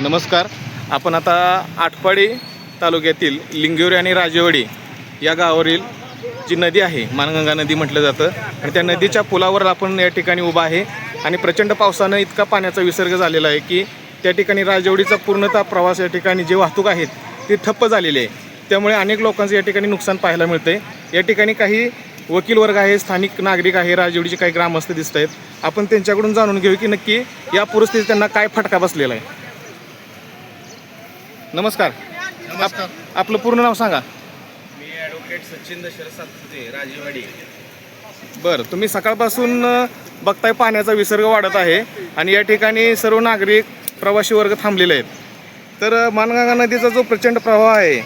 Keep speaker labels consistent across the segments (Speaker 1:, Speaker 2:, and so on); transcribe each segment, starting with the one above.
Speaker 1: नमस्कार. आपण आता आटपाडी तालुक्यातील लिंगेवरी आणि राजेवाडी या गावावरील जी नदी आहे मानगंगा नदी म्हटलं जातं आणि त्या नदीच्या पुलावर आपण या ठिकाणी उभा आहे. आणि प्रचंड पावसानं इतका पाण्याचा विसर्ग झालेला आहे की त्या ठिकाणी राजेवाडीचा पूर्णतः प्रवास या ठिकाणी जी वाहतूक आहेत ती ठप्प झालेली आहे. त्यामुळे अनेक लोकांचं या ठिकाणी नुकसान पाहायला मिळते या ठिकाणी काही वकील वर्ग आहे स्थानिक नागरिक आहे राजेवाडीचे काही ग्रामस्थ दिसत आहेत आपण त्यांच्याकडून जाणून घेऊ की नक्की या परिस्थितीत त्यांना काय फटका बसलेला आहे. नमस्कार.
Speaker 2: नमस्कार.
Speaker 1: आप- आपलं पूर्ण नाव सांगा.
Speaker 2: मी ॲडव्होकेट सचिन दशरथ सातपुते राजेवाडी
Speaker 1: बरं तुम्ही सकाळपासून अ, बघताय पाण्याचा विसर्ग वाढत आहे आणि या ठिकाणी सर्व नागरिक प्रवासी वर्ग थांबलेले आहेत. तर अ, मानगंगा नदीचा जो प्रचंड प्रवाह आहे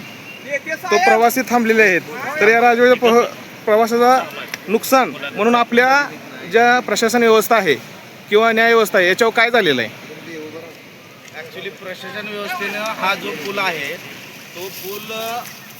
Speaker 1: तो प्रवासी थांबलेले आहेत. तर या प्रह- प्रवासाचा नुकसान म्हणून आपल्या ज्या प्रशासन व्यवस्था आहे किंवा न्याय व्यवस्था आहे याच्यावर काय झालेलं आहे?
Speaker 2: ॲक्च्युली प्रशासन व्यवस्थेनं हा जो पूल आहे तो पूल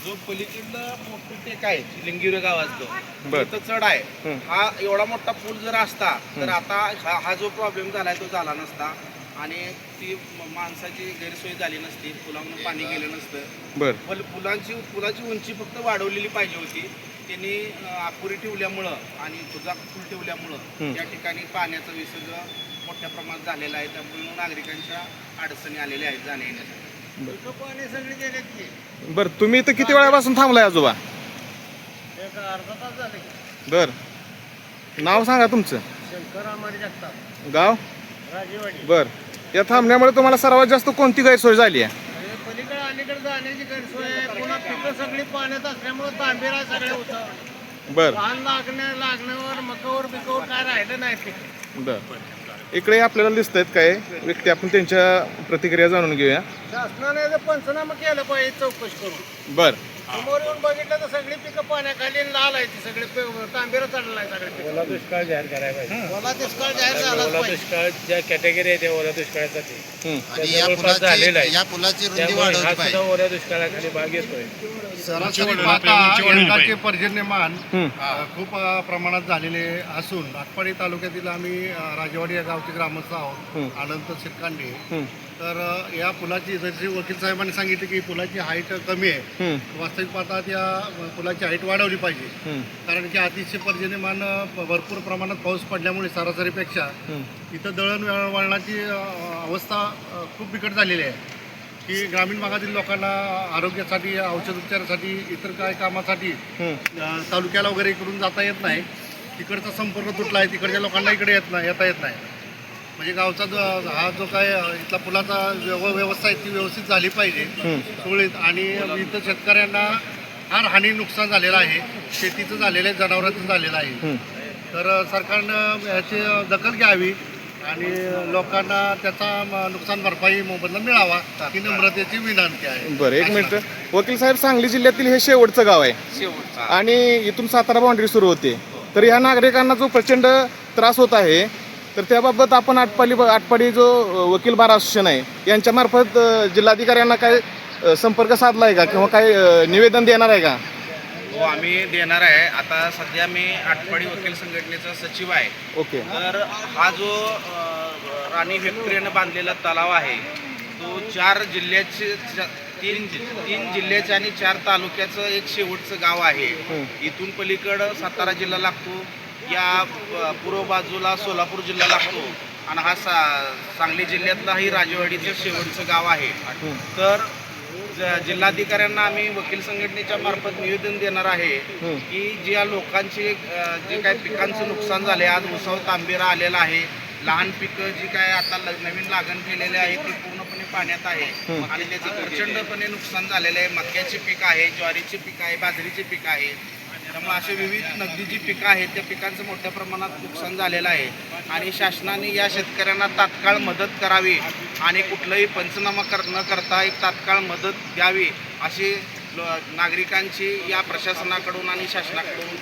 Speaker 2: जो पलीकडलं मोठी टेक आहे लिंगिरे गावात
Speaker 1: बर.
Speaker 2: तो चढ आहे
Speaker 1: हं.
Speaker 2: एवढा मोठा पूल जर असता तर आता हा हा जो प्रॉब्लेम झालाय तो झाला नसता आणि ती माणसाची गैरसोय झाली नसती पुलावरून पाणी गेलं नसतं
Speaker 1: बरं
Speaker 2: पण पुलांची पुलाची उंची फक्त वाढवलेली पाहिजे होती त्यांनी अपुरी ठेवल्यामुळं आणि तुझा पूल
Speaker 1: हं.
Speaker 2: ठेवल्यामुळं या ठिकाणी पाण्याचा विसर्ग मोठ्या प्रमाणात झालेला आहे त्यामुळे नागरिकांच्या अडचणी आलेल्या आहेत जाण्या येण्यासाठी. पाणी सगळे गेले की.
Speaker 1: बरं तुम्ही इथं किती वेळापासून थांबलाय आजोबा?
Speaker 2: एक अर्धा तास झाले
Speaker 1: बरं. नाव सांगा तुमचं.
Speaker 2: शंकर आमारी
Speaker 1: गाव?
Speaker 2: राजेवाडी.
Speaker 1: बरं. या थांबण्यामुळे तुम्हाला सर्वात जास्त कोणती गैरसोय झाली आहे?
Speaker 2: पलीकडे अलीकडे जाण्याची गैरसोय आहे. पुन्हा पिकं सगळी पाण्यात असल्यामुळे तांबेरा सगळे होतं
Speaker 1: बरं.
Speaker 2: लागण्या लागण्यावर मकावर बिकावर काय राहिलं नाही ते
Speaker 1: बरं. इकडे आपल्याला दिसत आहेत काय व्यक्ती आपण त्यांच्या प्रतिक्रिया जाणून घेऊया.
Speaker 2: शासनाने जर पंचनामा केलं पाहिजे चौकशी करून.
Speaker 1: बरं.
Speaker 2: समोर येऊन बघितलं तर सगळी पिकं पाण्याखाली लाल आहे ती सगळे तांबेर चढला आहे सगळे
Speaker 3: ओला दुष्काळ जाहीर करायला पाहिजे.
Speaker 2: ओला दुष्काळ जाहीर झालाच
Speaker 3: ओला दुष्काळ ज्या कॅटेगरी आहे त्या.
Speaker 4: आणि
Speaker 3: त्या
Speaker 4: या
Speaker 3: जवळपास झालेला
Speaker 4: पुलाची
Speaker 3: आहे.
Speaker 4: या पुलाची रुंदी
Speaker 3: हा
Speaker 4: वाढवली
Speaker 3: सुद्धा
Speaker 4: पाहिजे.
Speaker 3: ओल्या दुष्काळाखाली भाग येतोय.
Speaker 4: सरासरी
Speaker 5: पाहता पर्जन्यमान
Speaker 1: हं.
Speaker 5: खूप प्रमाणात झालेले असून आटपाडी तालुक्यातील आम्ही राजेवाडी या गावचे ग्रामस्थ आहोत. अनंत शिरकांडे. तर या पुलाची जशी वकील साहेबांनी सांगितले की पुलाची हाईट कमी आहे
Speaker 1: हं.
Speaker 5: वास्तविक पाहता त्या पुलाची हाईट वाढवली पाहिजे. कारण की अतिशय पर्जन्यमान भरपूर प्रमाणात पाऊस पडल्यामुळे सरासरीपेक्षा. इथं दळण वळ- वळणाची अवस्था खूप बिकट झालेली आहे की ग्रामीण भागातील लोकांना आरोग्यासाठी औषध उपचारासाठी इतर काय कामासाठी तालुक्याला वगैरे इकडून जाता येत नाही तिकडचा संपर्क तुटला आहे तिकडच्या लोकांना इकडे येत नाही येता येत नाही म्हणजे गावचा जो हा जो काय इथला पुलाचा व्यव व्यवस्था आहे ती व्यवस्थित झाली पाहिजे सुरळीत आणि इथं शेतकऱ्यांना फार हानी नुकसान झालेलं आहे. शेतीचं झालेलं आहे जनावरांचं झालेलं आहे.
Speaker 1: हं.
Speaker 5: तर सरकारनं याची अ, दखल घ्यावी आणि लोकांना त्याचा म, नुकसान भरपाई मोबदला मिळावा ही नम्रतेची विनंती आहे.
Speaker 1: बरं एक मिनिट. वकील साहेब सांगली जिल्ह्यातील हे शेवटचं गाव आहे.
Speaker 2: शेवटचा.
Speaker 1: आणि इथून सातारा बाउंड्री सुरू होते. तर या नागरिकांना जो प्रचंड त्रास होत आहे तर त्याबाबत आपण आटपाडी आटपाडी जो वकील बार असोसिएशन आहे यांच्यामार्फत जिल्हाधिकाऱ्यांना काय संपर्क साधला आहे का? किंवा काय अ, निवेदन देणार आहे का?
Speaker 2: हो आम्ही देणार आहे. आता सध्या मी आटपाडी वकील संघटनेचा सचिव आहे.
Speaker 1: ओके.
Speaker 2: तर हा जो अ, राणी फॅक्टरीनं बांधलेला तलाव आहे तो चार जिल्ह्याचे च- तीन जि- तीन जिल्ह्याचे आणि चार तालुक्याचं एक शेवटचं गाव आहे.
Speaker 1: हं.
Speaker 2: इथून पलीकडं सातारा जिल्हा लागतो या पूर्व बाजूला सोलापूर जिल्हा लागतो. आणि हा सा सांगली जिल्ह्यातलाही राजेवाडीचं शेवटचं गाव आहे. तर जिल्हाधिकाऱ्यांना आम्ही वकील संघटनेच्या मार्फत निवेदन देणार आहे
Speaker 1: हं.
Speaker 2: की ज्या लोकांचे जे काय पिकांचं नुकसान झाले आज उसाव तांबेरा आलेला आहे. लहान पिकं जी काय आता नवीन लागण केलेले आहे ती पूर्णपणे पाण्यात आहे. आणि त्याचं प्रचंडपणे नुकसान झालेलं आहे. मक्याचे पीक आहे ज्वारीचे पीक आहे बाजरीचे पीक आहे. त्यामुळे असे विविध नगदी जी पिकं आहेत त्या पिकांचं मोठ्या प्रमाणात नुकसान झालेलं आहे. आणि शासनाने या शेतकऱ्यांना तात्काळ मदत करावी आणि कुठलंही पंचनामा कर न करता एक तात्काळ मदत द्यावी अशी नागरिकांची या प्रशासनाकडून आणि शासनाकडून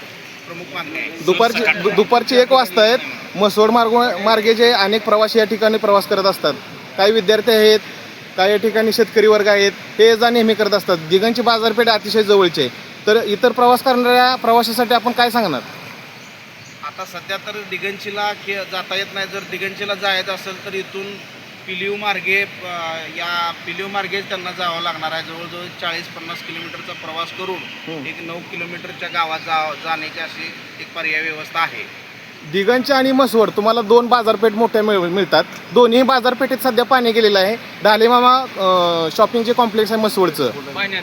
Speaker 2: प्रमुख मागणी आहे.
Speaker 1: दुपारची दु- दुपारची एक वाजता आहेत. मसवड मार्ग मार्गे जे अनेक प्रवासी या ठिकाणी प्रवास करत असतात. काही विद्यार्थी आहेत काही या ठिकाणी शेतकरी वर्ग आहेत. हे जा नेहमी करत असतात. दिगांची बाजारपेठ अतिशय जवळची आहे. तर इतर प्रवास करणाऱ्या प्रवाशासाठी आपण काय सांगणार?
Speaker 2: आता सध्या तर दिगंचीला के जाता येत नाही. जर दिगंचीला जायचं असेल तर इथून पिलीव मार्गे या पिलीव मार्गे त्यांना जावं लागणार आहे. जवळजवळ चाळीस पन्नास किलोमीटरचा प्रवास करून एक नऊ किलोमीटरच्या गावात जा जाण्याची अशी एक पर्याय व्यवस्था आहे.
Speaker 1: दिगंची आणि मसवड तुम्हाला दोन बाजारपेठ मोठ्या मिळ मिळतात. दोन्ही बाजारपेठेत सध्या पाणी गेलेलं आहे. डालेमामा अं, शॉपिंग जे कॉम्प्लेक्स आहे मसवडचं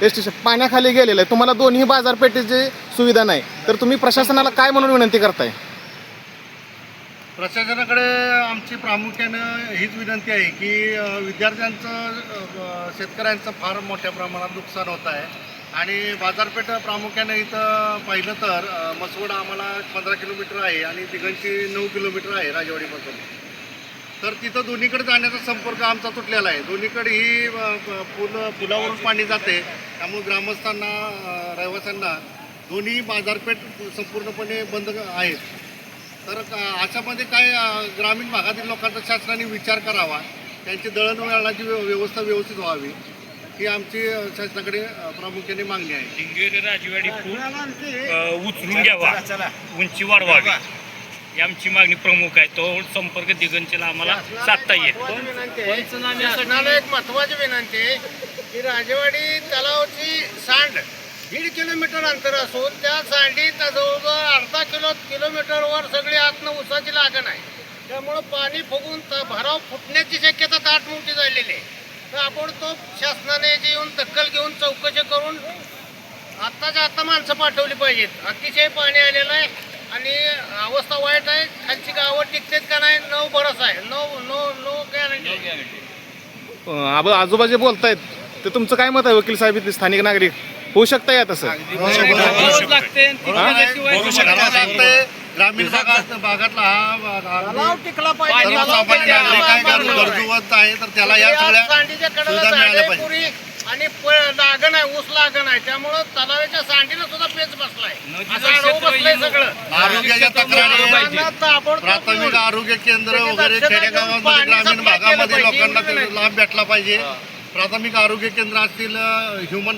Speaker 1: ते स्टेशन पाण्याखाली गेलेलं आहे. तुम्हाला दोन्ही बाजारपेठेची सुविधा नाही तर तुम्ही प्रशासनाला काय म्हणून विनंती करताय?
Speaker 5: प्रशासनाकडे आमची प्रामुख्यानं हीच विनंती आहे की विद्यार्थ्यांचं शेतकऱ्यांचं फार मोठ्या प्रमाणात नुकसान होत आहे. आणि बाजारपेठ प्रामुख्याने इथं पाहिलं तर मसवडा आम्हाला पंधरा किलोमीटर आहे आणि तिघांची नऊ किलोमीटर आहे राजवाडीपासून. तर तिथं दोन्हीकडे जाण्याचा संपर्क आमचा तुटलेला आहे. दोन्हीकडे ही पुल पूल पुलावरून पाणी जाते. त्यामुळे ग्रामस्थांना रहिवाशांना दोन्ही बाजारपेठ संपूर्णपणे बंद आहेत. तर अशामध्ये काय ग्रामीण भागातील लोकांचा शासनाने विचार करावा. त्यांची दळणवळणाची व्यवस्था व्यवस्थित व्हावी. ही आमची शासनाकडे प्रामुख्याने मागणी आहे.
Speaker 4: लिंगेरी राजवाडी पूल अ, उचलून घ्यावा. उंची वाढवावी. ही आमची मागणी प्रमुख आहे. तो संपर्क दिगंचेला आम्हाला साधता येत.
Speaker 6: शासनाला एक महत्वाची विनंती आहे की राजेवाडी तलावाची सांड दीड किलोमीटर अंतर असून त्या सांडीत जवळजवळ अर्धा किलो किलोमीटरवर सगळी आतनं उसाची लागण आहे. त्यामुळं पाणी फुगून त- भराव फुटण्याची शक्यता दाट मोठी झालेली आहे. तर आपण तो शासनाने याची येऊन दखल घेऊन चौकशी करून आत्ताच्या आत्ता माणसं पाठवली पाहिजेत. अतिशय पाणी आलेलं आहे आणि अवस्था वाईट आहे. खालची गावं टिकतेत का नाही? नो भरोसा आहे. नो नो नो गॅरंटी
Speaker 1: आब आजोबा जे बोलतायत. ते तुमचं काय मत आहे वकील साहेब इथले स्थानिक नागरिक? होऊ शकता या तसं?
Speaker 5: लागतंय. ग्रामीण भागात भागातला हा
Speaker 6: तलाव टिकला पाहिजे.
Speaker 5: आहे गरजू- गरजूवंत आहे तर त्याला या सगळ्या सुविधा मिळाल्या पाहिजे.
Speaker 6: आणि लागण आहे ऊस लागण आहे. त्यामुळं तलावाच्या सांडीनं सुद्धा पेच बसलाय. असं आडवं बसलंय सगळं.
Speaker 5: आरोग्याच्या तक्रारी प्राथमिक आरोग्य केंद्र वगैरे खेडेगावांमध्ये ग्रामीण भागामध्ये लोकांना लाभ भेटला पाहिजे. प्राथमिक आरोग्य केंद्र असतील ह्युमन